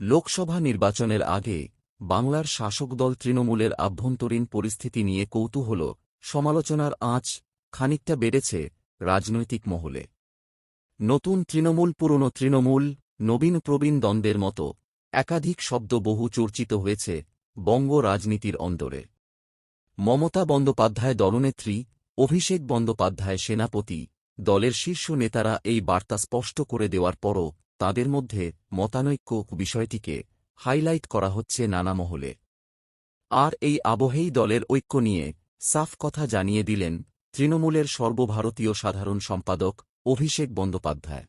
লোকসভা নির্বাচনের আগে বাংলার শাসক দল তৃণমূলের আভ্যন্তরীণ পরিস্থিতি নিয়ে কৌতূহল, সমালোচনার আঁচ খানিকটা বেড়েছে রাজনৈতিক মহলে। নতুন তৃণমূল, পুরনো তৃণমূল, নবীন প্রবীণ দ্বন্দ্বের মতো একাধিক শব্দ বহু চর্চিত হয়েছে বঙ্গ রাজনীতির অন্দরে। মমতা বন্দ্যোপাধ্যায় দলনেত্রী, অভিষেক বন্দ্যোপাধ্যায় সেনাপতি, দলের শীর্ষ নেতারা এই বার্তা স্পষ্ট করে দেওয়ার পরও তাদের মধ্যে মতানৈক্য বিষয়টিকে হাইলাইট করা হচ্ছে নানা মহলে। আর এই আবহেই দলের ঐক্য নিয়ে সাফ কথা জানিয়ে দিলেন তৃণমূলের সর্বভারতীয় সাধারণ সম্পাদক অভিষেক বন্দ্যোপাধ্যায়।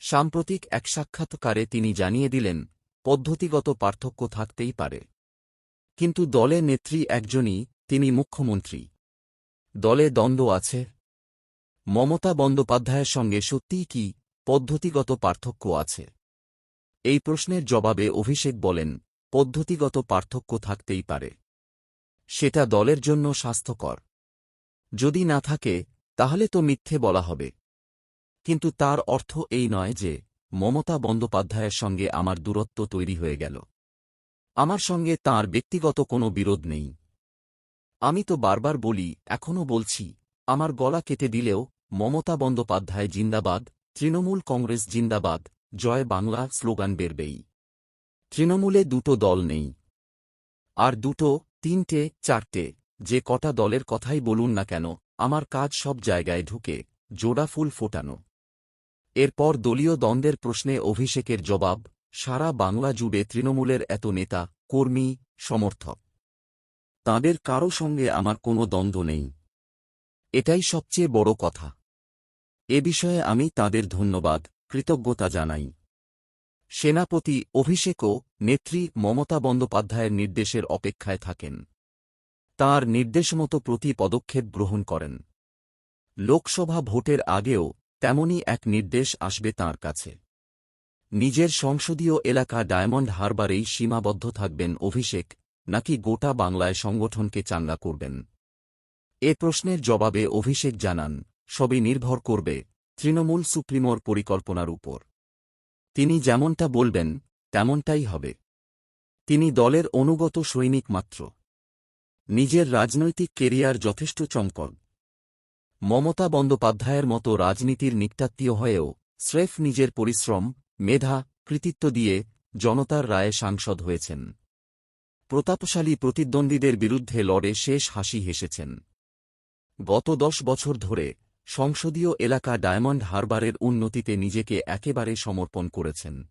সাম্প্রতিক এক সাক্ষাৎকারে তিনি জানিয়ে দিলেন, পদ্ধতিগত পার্থক্য থাকতেই পারে। কিন্তু দলের নেত্রী একজনই, তিনি মুখ্যমন্ত্রী। দলে দ্বন্দ্ব আছে। মমতা বন্দ্যোপাধ্যায়ের সঙ্গে সত্যিই কি পদ্ধতিগত পার্থক্য আছে। এই প্রশ্নের জবাবে অভিষেক বলেন, পদ্ধতিগত পার্থক্য থাকতেই পারে। সেটা দলের জন্য স্বাস্থ্যকর। যদি না থাকে, তাহলে তো মিথ্যে বলা হবে। কিন্তু তার অর্থ এই নয় যে, মমতা বন্দ্যোপাধ্যায়ের সঙ্গে আমার দূরত্ব তৈরি হয়ে গেল। আমার সঙ্গে তার ব্যক্তিগত কোনো বিরোধ নেই। আমি তো বারবার বলি, এখনও বলছি, আমার গলা কেটে দিলেও মমতা বন্দ্যোপাধ্যায় জিন্দাবাদ তৃণমূল কংগ্রেস জিন্দাবাদ, জয় বাংলা স্লোগান বেরবেই। তৃণমূলে দুটো দল নেই। আর দুটো, তিনটে, চারটে, যে কটা দলের কথাই বলুন না কেন, আমার কাজ সব জায়গায় ঢুকে, জোড়া ফুল ফোটানো। এরপর দলীয় দ্বন্দ্বের প্রশ্নে অভিষেকের জবাব, সারা বাংলা জুড়ে তৃণমূলের এত নেতা, কর্মী, সমর্থক। তাঁদের কারও সঙ্গে আমার কোনো দ্বন্দ্ব নেই। এটাই সবচেয়ে বড় কথা। এ বিষয়ে আমি তাদের ধন্যবাদ, কৃতজ্ঞতা জানাই। সেনাপতি অভিষেকও নেত্রী মমতা বন্দ্যোপাধ্যায়ের নির্দেশের অপেক্ষায় থাকেন। তাঁর নির্দেশমতো প্রতি পদক্ষেপ গ্রহণ করেন। লোকসভা ভোটের আগেও তেমনই এক নির্দেশ আসবে তাঁর কাছে। নিজের সংসদীয় এলাকা ডায়মন্ড হারবারেই সীমাবদ্ধ থাকবেন অভিষেক, নাকি গোটা বাংলায় সংগঠনকে চাঙ্গা করবেন? এ প্রশ্নের জবাবে অভিষেক জানান সবই নির্ভর করবে তৃণমূল সুপ্রিমোর পরিকল্পনার উপর। তিনি যেমনটা বলবেন, তেমনটাই হবে। তিনি দলের অনুগত সৈনিক মাত্র। নিজের রাজনৈতিক কেরিয়ার যথেষ্ট চমকল মমতা বন্দ্যোপাধ্যায়ের মতো রাজনীতির নিকটাত্মীয় হয়েও স্রেফ নিজের পরিশ্রম, মেধা, কৃতিত্ব দিয়ে জনতার রায়ে সাংসদ হয়েছেন। প্রতাপশালী প্রতিদ্বন্দ্বীদের বিরুদ্ধে লড়ে শেষ হাসি হেসেছেন। গত দশ বছর ধরে সংসদীয় এলাকা ডায়মন্ড হারবারের উন্নতিতে নিজেকে একেবারে সমর্পণ করেছেন।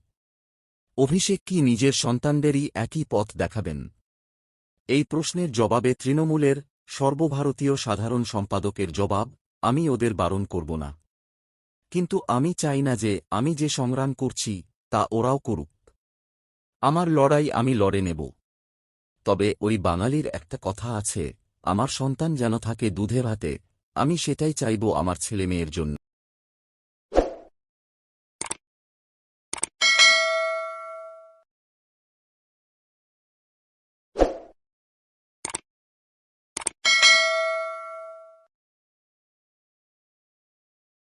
অভিষেক কি নিজের সন্তানদেরই একই পথ দেখাবেন? এই প্রশ্নের জবাবে তৃণমূলের সর্বভারতীয় সাধারণ সম্পাদকের জবাব, আমি ওদের বারণ করব না। কিন্তু আমি চাই না যে আমি যে সংগ্রাম করছি, তা ওরাও করুক। আমার লড়াই আমি লড়ে নেব। তবে ওই বাঙালির একটা কথা আছে, আমার সন্তান যেন থাকে দুধে ভাতে আমি সেটাই চাইব আমার ছেলেমেয়ের জন্য।